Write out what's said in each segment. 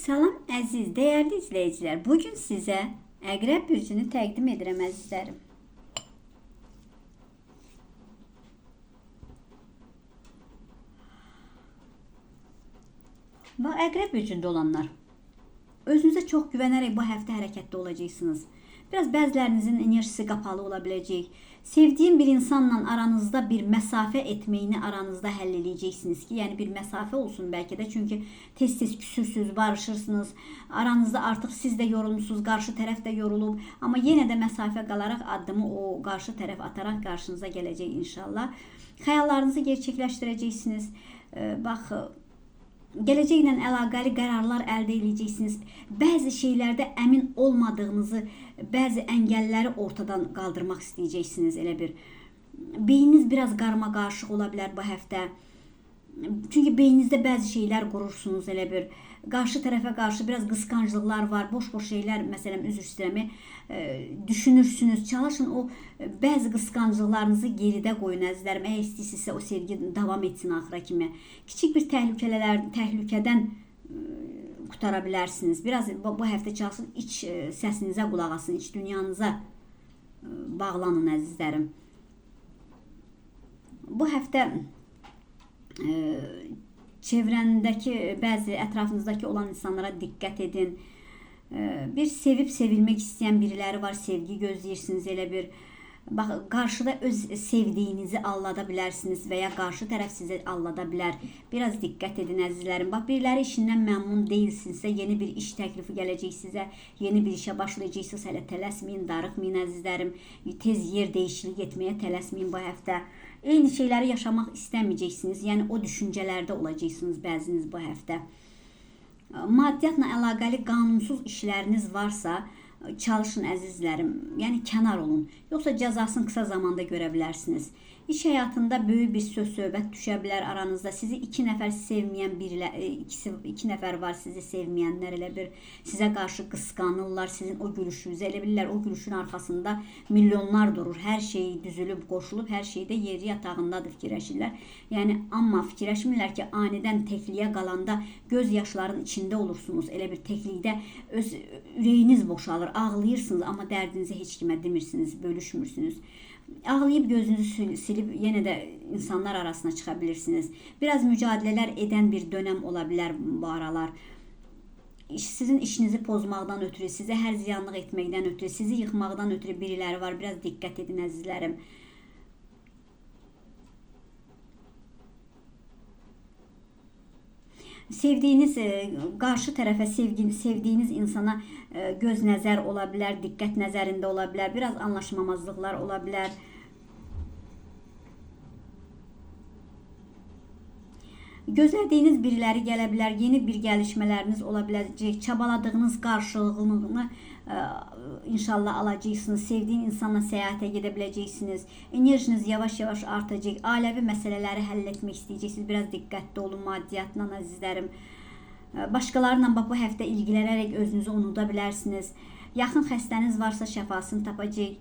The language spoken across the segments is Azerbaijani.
Salam əziz, dəyərli izləyicilər. Bu gün sizə Əqrəb bürcünü təqdim edirəm əzizlərim. Bax, Əqrəb bürcündə olanlar özünüzə çox güvənərək bu həftə hərəkətdə olacaqsınız. Biraz bəzilərinizin enerjisi qapalı ola biləcək. Sevdiyim bir insanla aranızda bir məsafə etməyini aranızda həll eləyəcəksiniz ki, yəni bir məsafə olsun bəlkə də, çünki tez-tez küsürsüz, barışırsınız. Aranızda artıq siz də yorulmusunuz, qarşı tərəf də yorulub, amma yenə də məsafə qalaraq addımı o qarşı tərəf ataraq qarşınıza gələcək inşallah. Xəyallarınızı gerçəkləşdirəcəksiniz. Bax, gələcəklə əlaqəli qərarlar əldə edəcəksiniz. Bəzi şeylərdə əmin olmadığınızı, bəzi əngəlləri ortadan qaldırmaq istəyəcəksiniz elə bir. Beyniniz biraz qarma-qarışıq ola bilər bu həftə. Çünki beyninizdə bəzi şeylər qurursunuz elə bir. Qarşı tərəfə qarşı biraz qısqanclıqlar var, boş-boş şeylər, məsələn, üzr istəyirəm, e, düşünürsünüz. Çalışın o e, bəzi qısqanclıqlarınızı geridə qoyun əzizlərim. Əgər istəyirsinizsə o sevgi davam etsin axıra kimi. Kiçik bir təhlükələr, təhlükədən e, qutara bilərsiniz. Biraz bu, bu həftə çalışın iç e, səsinizə qulaq asın, iç dünyanıza e, bağlanın əzizlərim. Bu həftə e, çevrəndəki bəzi ətrafınızdakı olan insanlara diqqət edin. Bir sevib sevilmək istəyən biriləri var, sevgi gözləyirsiniz elə bir. Bax, qarşıda öz sevdiyinizi allada bilərsiniz və ya qarşı tərəf sizi allada bilər. Biraz diqqət edin əzizlərim. Bax, biriləri işindən məmnun deyilsinizsə, yeni bir iş təklifi gələcək sizə, yeni bir işə başlayacaqsınız. Hələ tələsməyin, darıxmayın əzizlərim. Tez yer dəyişiklik etməyə tələsməyin bu həftə. Eyni şeyləri yaşamaq istəməyəcəksiniz. Yəni o düşüncələrdə olacaqsınız bəziniz bu həftə. Maddiyyatla əlaqəli qanunsuz işləriniz varsa, çalışın əzizlərim. Yəni kənar olun. Yoxsa cəzasını qısa zamanda görə bilərsiniz. İş həyatında böyük bir söz söhbət düşə bilər aranızda. Sizi iki nəfər sevməyən birlə e, ikisi iki nəfər var sizi sevməyənlər elə bir sizə qarşı qısqanırlar. Sizin o gülüşünüzü elə bilirlər o gülüşün arxasında milyonlar durur. Hər şey düzülüb, qoşulub, hər şey də yeri yatağındadır fikirləşirlər. Yəni amma fikirləşmirlər ki, anidən təkliyə qalanda göz yaşların içində olursunuz. Elə bir təklikdə öz ürəyiniz boşalır, ağlayırsınız, amma dərdinizi heç kimə demirsiniz, bölüşmürsünüz. Ağlayıb gözünüzü sil- silib yenə də insanlar arasına çıxa bilirsiniz. Biraz mücadilələr edən bir dönəm ola bilər bu aralar. Sizin işinizi pozmaqdan ötürü, sizə hər ziyanlıq etməkdən ötürü, sizi yıxmaqdan ötürü biriləri var. Biraz diqqət edin əzizlərim. Sevdiyiniz e, qarşı tərəfə sevgini, sevdiyiniz insana e, göz nəzər ola bilər, diqqət nəzərində ola bilər, biraz anlaşmamazlıqlar ola bilər. Gözlədiyiniz biriləri gələ bilər, yeni bir gəlişmələriniz ola biləcək, çabaladığınız qarşılığını e, inşallah alacaqsınız. Sevdiyin insanla səyahətə gedə biləcəksiniz. Enerjiniz yavaş-yavaş artacaq. Ailəvi məsələləri həll etmək istəyəcəksiniz. Biraz diqqətli olun maddiyyatla əzizlərim. E, Başqalarla bax bu həftə ilgilənərək özünüzü unuda bilərsiniz. Yaxın xəstəniz varsa şəfasını tapacaq.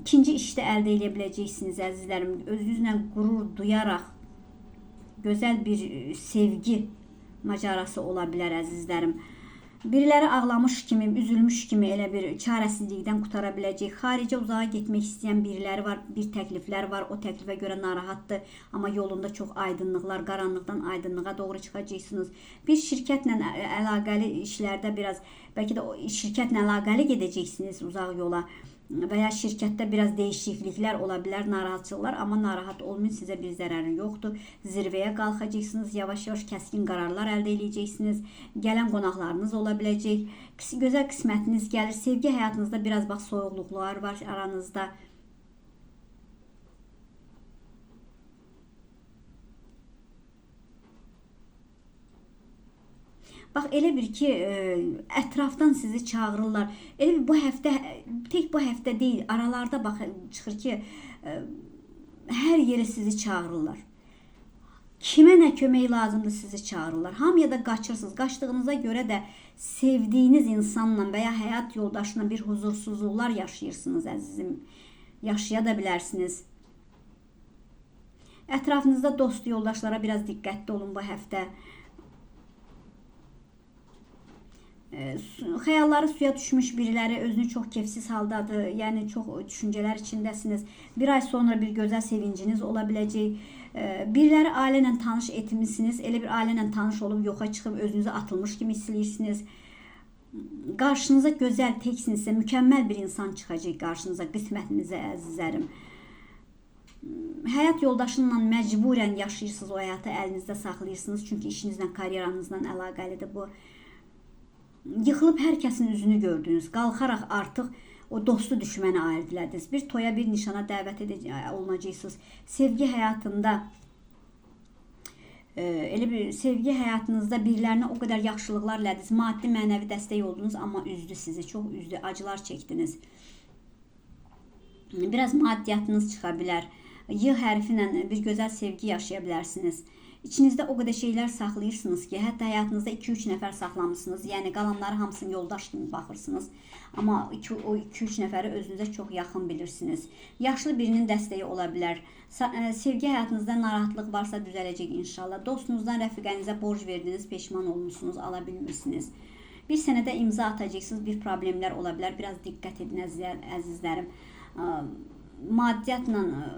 İkinci işdə əldə edə biləcəksiniz əzizlərim. Özünüzlə qürur duyaraq gözəl bir e, sevgi macarası ola bilər əzizlərim. Biriləri ağlamış kimi, üzülmüş kimi elə bir çarəsizlikdən qutara biləcək. Xaricə uzağa getmək istəyən biriləri var, bir təkliflər var. O təklifə görə narahatdır, amma yolunda çox aydınlıqlar, qaranlıqdan aydınlığa doğru çıxacaqsınız. Bir şirkətlə əlaqəli işlərdə biraz bəlkə də o şirkətlə əlaqəli gedəcəksiniz uzaq yola və ya şirkətdə biraz dəyişikliklər ola bilər, narahatçılıqlar, amma narahat olmayın, sizə bir zərəri yoxdur. Zirvəyə qalxacaqsınız, yavaş-yavaş kəskin qərarlar əldə edəcəksiniz. Gələn qonaqlarınız ola biləcək. Qis- Gözəl qismətiniz gəlir. Sevgi həyatınızda biraz bax soyuqluqlar var aranızda. Bax elə bir ki, e, ətrafdan sizi çağırırlar. Elə bir bu həftə tək bu həftə deyil, aralarda bax çıxır ki, e, hər yerə sizi çağırırlar. Kimə nə kömək lazımdır sizi çağırırlar. Hamıya da qaçırsınız. Qaçdığınıza görə də sevdiyiniz insanla və ya həyat yoldaşına bir huzursuzluqlar yaşayırsınız əzizim. Yaşaya da bilərsiniz. Ətrafınızda dost yoldaşlara biraz diqqətli olun bu həftə. e, su- xəyalları suya düşmüş biriləri özünü çox kefsiz haldadır. Yəni çox düşüncələr içindəsiniz. Bir ay sonra bir gözəl sevinciniz ola biləcək. E, Biriləri ailə ilə tanış etmisiniz. Elə bir ailə ilə tanış olub yoxa çıxıb özünüzü atılmış kimi hiss eləyirsiniz. Qarşınıza gözəl, teksinizsə mükəmməl bir insan çıxacaq qarşınıza, qismətinizə əzizlərim. Həyat yoldaşınla məcburən yaşayırsınız, o həyatı əlinizdə saxlayırsınız, çünki işinizlə, karyeranızla əlaqəlidir bu. Yıxılıb hər kəsin üzünü gördünüz. Qalxaraq artıq o dostu düşməni ayırdınız. Bir toya, bir nişana dəvət edəcək olunacaqsınız. Sevgi həyatında e, elə bir sevgi həyatınızda birilərinə o qədər yaxşılıqlar elədiniz, maddi, mənəvi dəstək oldunuz, amma üzdü sizi, çox üzdü, acılar çəkdiniz. Biraz maddiyyatınız çıxa bilər. Y hərfi ilə bir gözəl sevgi yaşaya bilərsiniz. İçinizdə o qədər şeylər saxlayırsınız ki, hətta həyatınızda 2-3 nəfər saxlamısınız. Yəni qalanları hamısını yoldaş kimi baxırsınız. Amma iki, o 2-3 nəfəri özünüzə çox yaxın bilirsiniz. Yaşlı birinin dəstəyi ola bilər. Ə, Sevgi həyatınızda narahatlıq varsa düzələcək inşallah. Dostunuzdan rəfiqənizə borc verdiniz, peşman olmusunuz, ala bilmirsiniz. Bir sənədə imza atacaqsınız, bir problemlər ola bilər. Biraz diqqət edin əzizlər, əzizlərim. Ə, Maddiyyatla ə,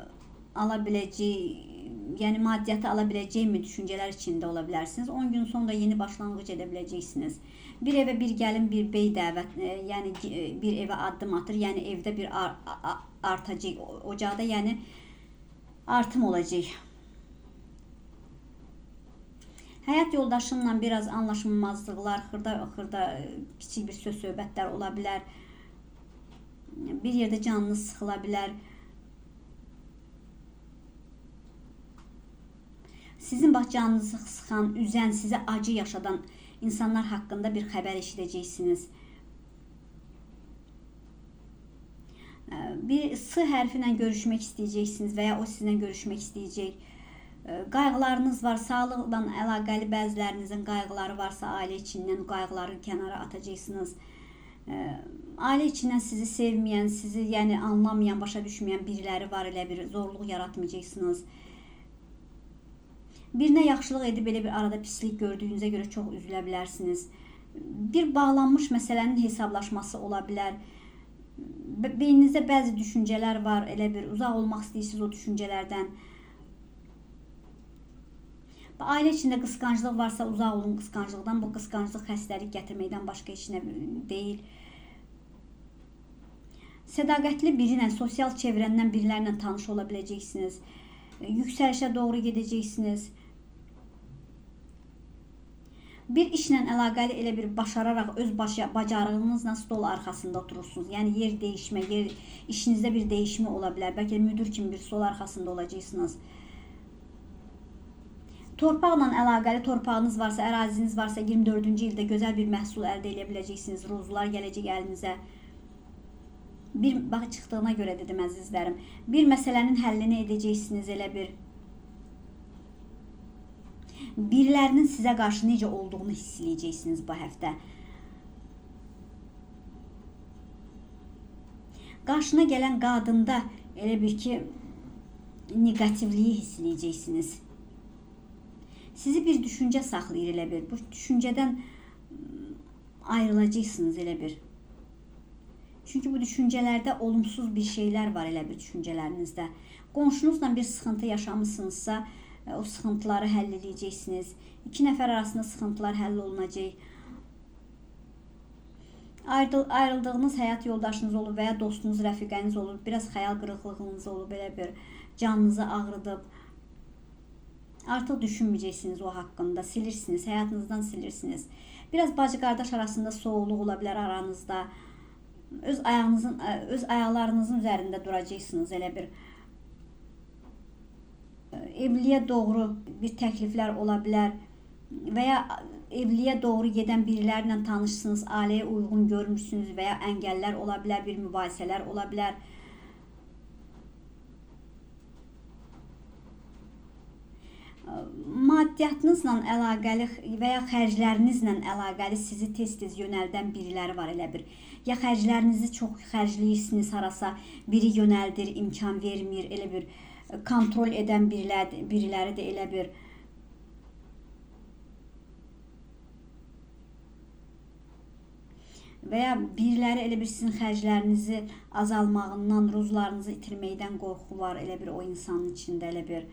ala biləcək, yəni maddiyyatı ala biləcəkmi düşüncələr içində ola bilərsiniz. 10 gün sonra yeni başlanğıc edə biləcəksiniz. Bir evə bir gəlin, bir bey dəvət, e, yəni e, bir evə addım atır, yəni evdə bir ar artacaq ocaqda, yəni artım olacaq. Həyat yoldaşınla biraz anlaşmamazlıqlar, xırda-xırda e, kiçik bir söz söhbətlər ola bilər. Bir yerdə canınız sıxıla bilər. Sizin bax canınızı sıxan, üzən, sizə acı yaşadan insanlar haqqında bir xəbər eşidəcəksiniz. Bir S hərfi ilə görüşmək istəyəcəksiniz və ya o sizinlə görüşmək istəyəcək. Qayğılarınız var, sağlıqla əlaqəli bəzilərinizin qayğıları varsa, ailə içindən qayğıları kənara atacaqsınız. Ailə içindən sizi sevməyən, sizi yəni anlamayan, başa düşməyən biriləri var elə bir zorluq yaratmayacaqsınız. Birinə yaxşılıq edib belə bir arada pislik gördüyünüzə görə çox üzülə bilərsiniz. Bir bağlanmış məsələnin hesablaşması ola bilər. Be- Beyninizdə bəzi düşüncələr var, elə bir uzaq olmaq istəyirsiniz o düşüncələrdən. Ailə içində qısqanclıq varsa uzaq olun qısqanclıqdan. Bu qısqanclıq xəstəlik gətirməkdən başqa heç nə deyil. Sədaqətli biri ilə, sosial çevrəndən birilərlə tanış ola biləcəksiniz. Yüksəlişə doğru gedəcəksiniz. Bir işlə əlaqəli elə bir başararaq öz başa, bacarığınızla stol arxasında oturursunuz. Yəni yer dəyişmə, yer işinizdə bir dəyişmə ola bilər. Bəlkə müdir kimi bir stol arxasında olacaqsınız. Torpaqla əlaqəli torpağınız varsa, əraziniz varsa 24-cü ildə gözəl bir məhsul əldə edə biləcəksiniz. Ruzular gələcək əlinizə. Bir bax çıxdığına görə dedim əzizlərim. Bir məsələnin həllini edəcəksiniz elə bir. Birilərinin sizə qarşı necə olduğunu hiss edəcəksiniz bu həftə. Qarşına gələn qadında elə bir ki neqativliyi hiss edəcəksiniz. Sizi bir düşüncə saxlayır elə bir. Bu düşüncədən ayrılacaqsınız elə bir. Çünki bu düşüncələrdə olumsuz bir şeylər var elə bir düşüncələrinizdə. Qonşunuzla bir sıxıntı yaşamısınızsa, o sıxıntıları həll edəcəksiniz. İki nəfər arasında sıxıntılar həll olunacaq. Ayrıl ayrıldığınız həyat yoldaşınız olub və ya dostunuz, rəfiqəniz olub, biraz xəyal qırıqlığınız olub, belə bir canınızı ağrıdıb. Artıq düşünməyəcəksiniz o haqqında, silirsiniz, həyatınızdan silirsiniz. Biraz bacı-qardaş arasında soğuqluq ola bilər aranızda. Öz ayağınızın öz ayaqlarınızın üzərində duracaqsınız elə bir evliliyə doğru bir təkliflər ola bilər və ya evliliyə doğru gedən birilərlə tanışsınız, ailəyə uyğun görmürsünüz və ya əngəllər ola bilər, bir mübahisələr ola bilər. maddiyyatınızla əlaqəli və ya xərclərinizlə əlaqəli sizi tez-tez yönəldən biriləri var elə bir. Ya xərclərinizi çox xərcləyirsiniz harasa, biri yönəldir, imkan vermir, elə bir kontrol edən biriləri, biriləri də elə bir və ya biriləri elə bir sizin xərclərinizi azalmağından, ruzlarınızı itirməkdən qorxu var, elə bir o insanın içində elə bir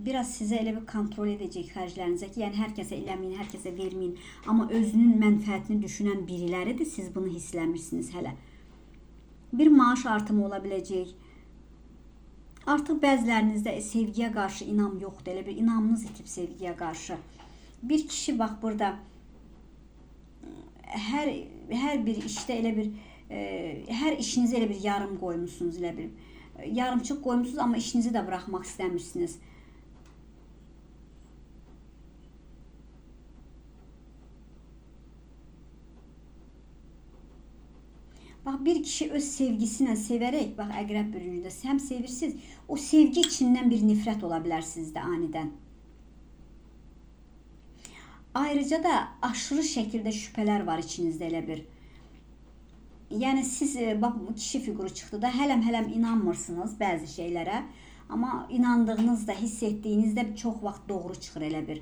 biraz sizə elə bir kontrol edəcək xərclərinizə ki, yəni hər kəsə eləməyin, hər kəsə verməyin, amma özünün mənfəətini düşünən biriləridir, siz bunu hissləmirsiniz hələ. Bir maaş artımı ola biləcək. Artıq bəzilərinizdə sevgiyə qarşı inam yoxdur, elə bir inamınız itib sevgiyə qarşı. Bir kişi bax burada hər hər bir işdə elə bir e, hər işinizi elə bir yarım qoymusunuz, elə bir e, yarımçıq qoymusunuz, amma işinizi də buraxmaq istəmirsiniz. Bir kişi öz sevgisinə sevərək, bax əqrəb bürüncüdə həm sevirsiniz, o sevgi içindən bir nifrət ola bilər sizdə anidən. Ayrıca da aşırı şəkildə şübhələr var içinizdə elə bir. Yəni siz e, bax kişi fiquru çıxdı da hələm-hələm inanmırsınız bəzi şeylərə, amma inandığınızda, hiss etdiyinizdə çox vaxt doğru çıxır elə bir.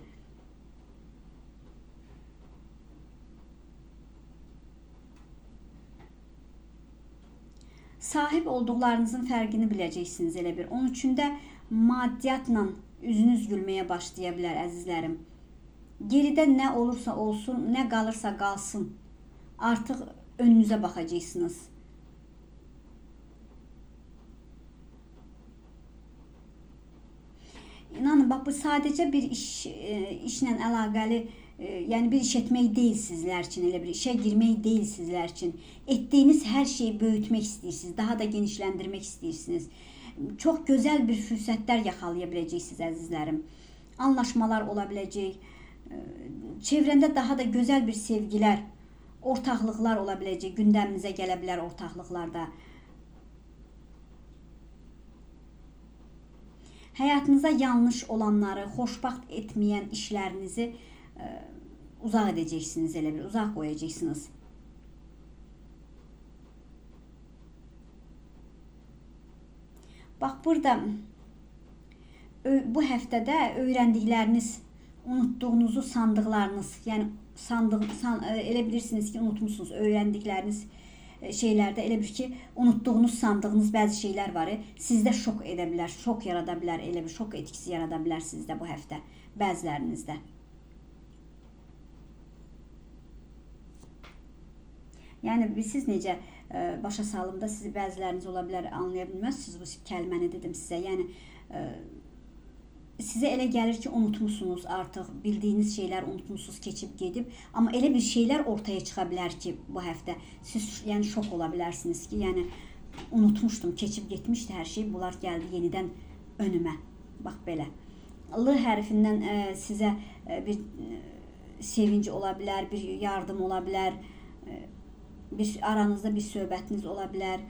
Sahib olduqlarınızın fərqini biləcəksiniz elə bir. Onun üçün də maddiyyatla üzünüz gülməyə başlaya bilər əzizlərim. Geridə nə olursa olsun, nə qalırsa qalsın. Artıq önünüzə baxacaqsınız. İnanın, bax bu sadəcə bir iş e, işlə əlaqəli e, yəni bir iş etmək deyil sizlər üçün, elə bir işə girmək deyil sizlər üçün. Etdiyiniz hər şeyi böyütmək istəyirsiniz, daha da genişləndirmək istəyirsiniz. Çox gözəl bir fürsətlər yaxalaya biləcəksiniz. Anlaşmalar ola biləcək. E, çevrəndə daha da gözəl bir sevgilər, ortaqlıqlar ola biləcək. Gündəminizə gələ bilər ortaqlıqlarda. Həyatınıza yanlış olanları, xoşbaxt etməyən işlərinizi ə, uzaq edəcəksiniz elə bir, uzaq qoyacaqsınız. Bax burada bu həftədə öyrəndikləriniz, unutduğunuzu sandıqlarınız, yəni sandıq san, elə bilirsiniz ki, unutmusunuz öyrəndikləriniz şeylərdə elə bir ki, unutduğunuz sandığınız bəzi şeylər var. Sizdə şok edə bilər, şok yarada bilər, bir şok etkisi yarada bilər sizdə bu həftə bəzilərinizdə. Yəni siz necə ə, e, başa salımda sizi bəziləriniz ola bilər anlaya bilməzsiniz bu kəlməni dedim sizə. Yəni ə, e, sizə elə gəlir ki, unutmusunuz artıq, bildiyiniz şeylər unutmusunuz, keçib gedib, amma elə bir şeylər ortaya çıxa bilər ki, bu həftə siz yəni şok ola bilərsiniz ki, yəni unutmuşdum, keçib getmişdi hər şey, bunlar gəldi yenidən önümə. Bax belə. L hərfindən ə, e, sizə ə, bir ə, sevinci ola bilər, bir yardım ola bilər. Ə, bir aranızda bir söhbətiniz ola bilər.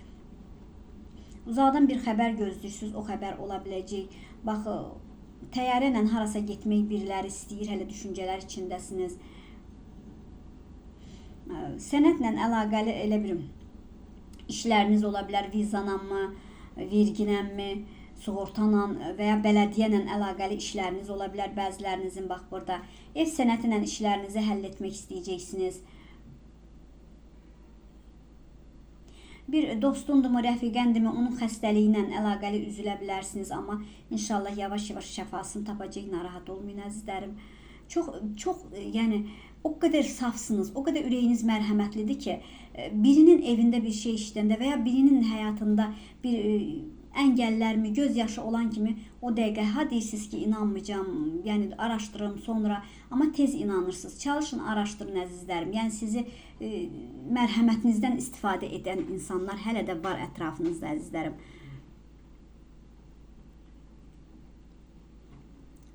Uzaqdan bir xəbər gözləyirsiniz, o xəbər ola biləcək. Bax, təyyarə ilə harasa getmək biriləri istəyir, hələ düşüncələr içindəsiniz. Sənətlə əlaqəli elə bir işləriniz ola bilər, vizananmı, verginənmi, sığortayla və ya bələdiyyə ilə əlaqəli işləriniz ola bilər bəzilərinizin bax burada. Ev sənəti ilə işlərinizi həll etmək istəyəcəksiniz. Bir dostundurmu, rəfiqəndimi, onun xəstəliyi ilə əlaqəli üzülə bilərsiniz, amma inşallah yavaş-yavaş şəfasını tapacaq, narahat olmayın əzizlərim. Çox çox yəni o qədər safsınız, o qədər ürəyiniz mərhəmətlidir ki, birinin evində bir şey işləndə və ya birinin həyatında bir əngəllərimi göz yaşı olan kimi o dəqiqə ha deyirsiniz ki, inanmayacağam, yəni araşdırım sonra, amma tez inanırsınız. Çalışın, araşdırın əzizlərim. Yəni sizi e, mərhəmətinizdən istifadə edən insanlar hələ də var ətrafınızda əzizlərim.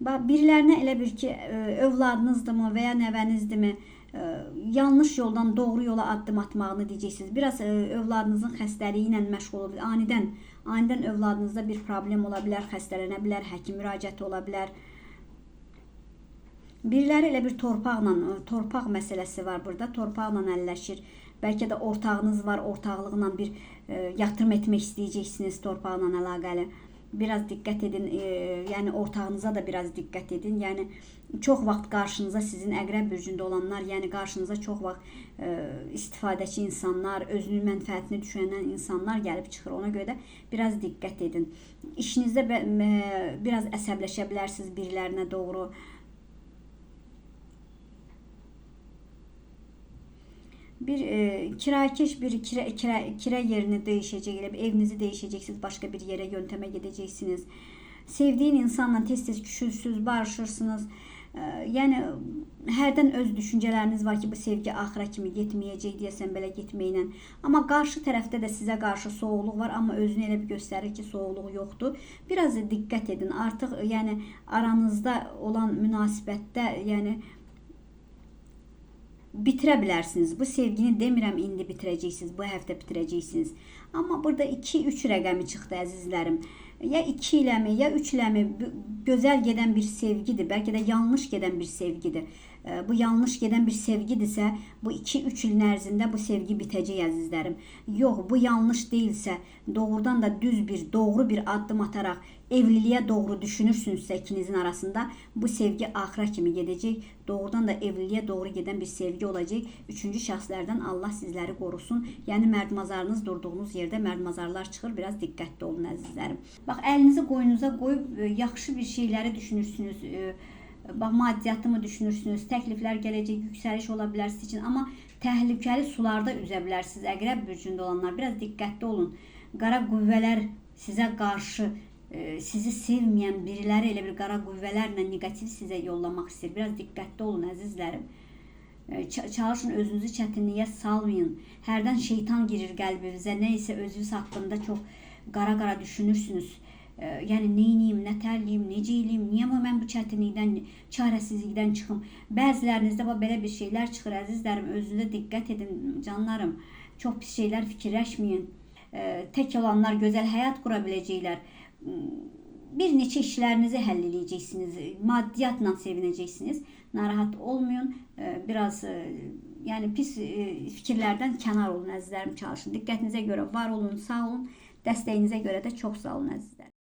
Bax, birilərinə elə bir ki, e, övladınızdırmı və ya nəvənizdirmi? yanlış yoldan doğru yola addım atmağını deyəcəksiniz. Biraz övladınızın xəstəliyi ilə məşğul olub anidən anidən övladınızda bir problem ola bilər, xəstələnə bilər, həkim müraciəti ola bilər. Biriləri elə bir torpaqla, torpaq məsələsi var burada. Torpaqla əlləşir. Bəlkə də ortağınız var, ortaqlıqla bir e, yatırım etmək istəyəcəksiniz torpaqla əlaqəli. Biraz dikkat edin. E, yani ortağınıza da biraz dikkat edin. Yani çok vaxt qarşınıza sizin əqrəb bürcündə olanlar, yəni qarşınıza çox vaxt e, istifadəçi insanlar, özünün mənfəətini düşünən insanlar gəlib çıxır. Ona görə də biraz diqqət edin. İşinizdə biraz əsəbləşə bilərsiniz birilərinə doğru. Bir e, kirakeş bir kira, kira, kira yerini değişecek, evinizi değişeceksiniz, başka bir yere yönteme gideceksiniz. Sevdiğin insanla tez tez barışırsınız. E, yəni hərdən öz düşüncələriniz var ki, bu sevgi axıra kimi getməyəcək deyəsən belə getməklə. Amma qarşı tərəfdə də sizə qarşı soğuqluq var, amma özünü elə bir göstərir ki, soğuqluq yoxdur. Biraz da diqqət edin. Artıq yəni aranızda olan münasibətdə, yəni bitirə bilərsiniz. Bu sevgini demirəm indi bitirəcəksiniz, bu həftə bitirəcəksiniz. Amma burada 2-3 rəqəmi çıxdı əzizlərim. Ya 2 iləmi, ya 3 iləmi gözəl gedən bir sevgidir, bəlkə də yanlış gedən bir sevgidir. Bu yanlış gedən bir sevgidirsə, bu 2-3 ilin ərzində bu sevgi bitəcək əzizlərim. Yox, bu yanlış deyilsə, doğrudan da düz bir, doğru bir addım ataraq evliliyə doğru düşünürsünüzsə ikinizin arasında bu sevgi axıra kimi gedəcək. Doğrudan da evliliyə doğru gedən bir sevgi olacaq. Üçüncü şəxslərdən Allah sizləri qorusun. Yəni mərdmazarınız durduğunuz yerdə mərdmazarlar çıxır. Biraz diqqətli olun əzizlərim. Bax əlinizi qoynunuza qoyub yaxşı bir şeyləri düşünürsünüz. Bax maddiyyatımı düşünürsünüz, təkliflər gələcək, yüksəliş ola bilər sizin üçün, amma təhlükəli sularda üzə bilərsiniz. Əqrəb bürcündə olanlar biraz diqqətli olun. Qara qüvvələr sizə qarşı e, sizi sevməyən biriləri elə bir qara qüvvələrlə neqativ sizə yollamaq istəyir. Biraz diqqətli olun əzizlərim. E, Çalışın özünüzü çətinliyə salmayın. Hərdən şeytan girir qəlbinizə. Nə isə özünüz haqqında çox qara-qara düşünürsünüz. E, Yəni nə edeyim, nə tərliyim, necə eləyim, niyə mən bu çətinlikdən, çarəsizlikdən çıxım? Bəzilərinizdə bax belə bir şeylər çıxır əzizlərim. Özünüzə diqqət edin canlarım. Çox pis şeylər fikirləşməyin. E, Tək olanlar gözəl həyat qura biləcəklər. Bir neçə işlərinizi həll edəcəksiniz. Maddiyyatla sevinəcəksiniz. Narahat olmayın. E, Biraz e, yəni pis e, fikirlərdən kənar olun əzizlərim çalışın. Diqqətinizə görə var olun, sağ olun. Dəstəyinizə görə də çox sağ olun əzizlərim.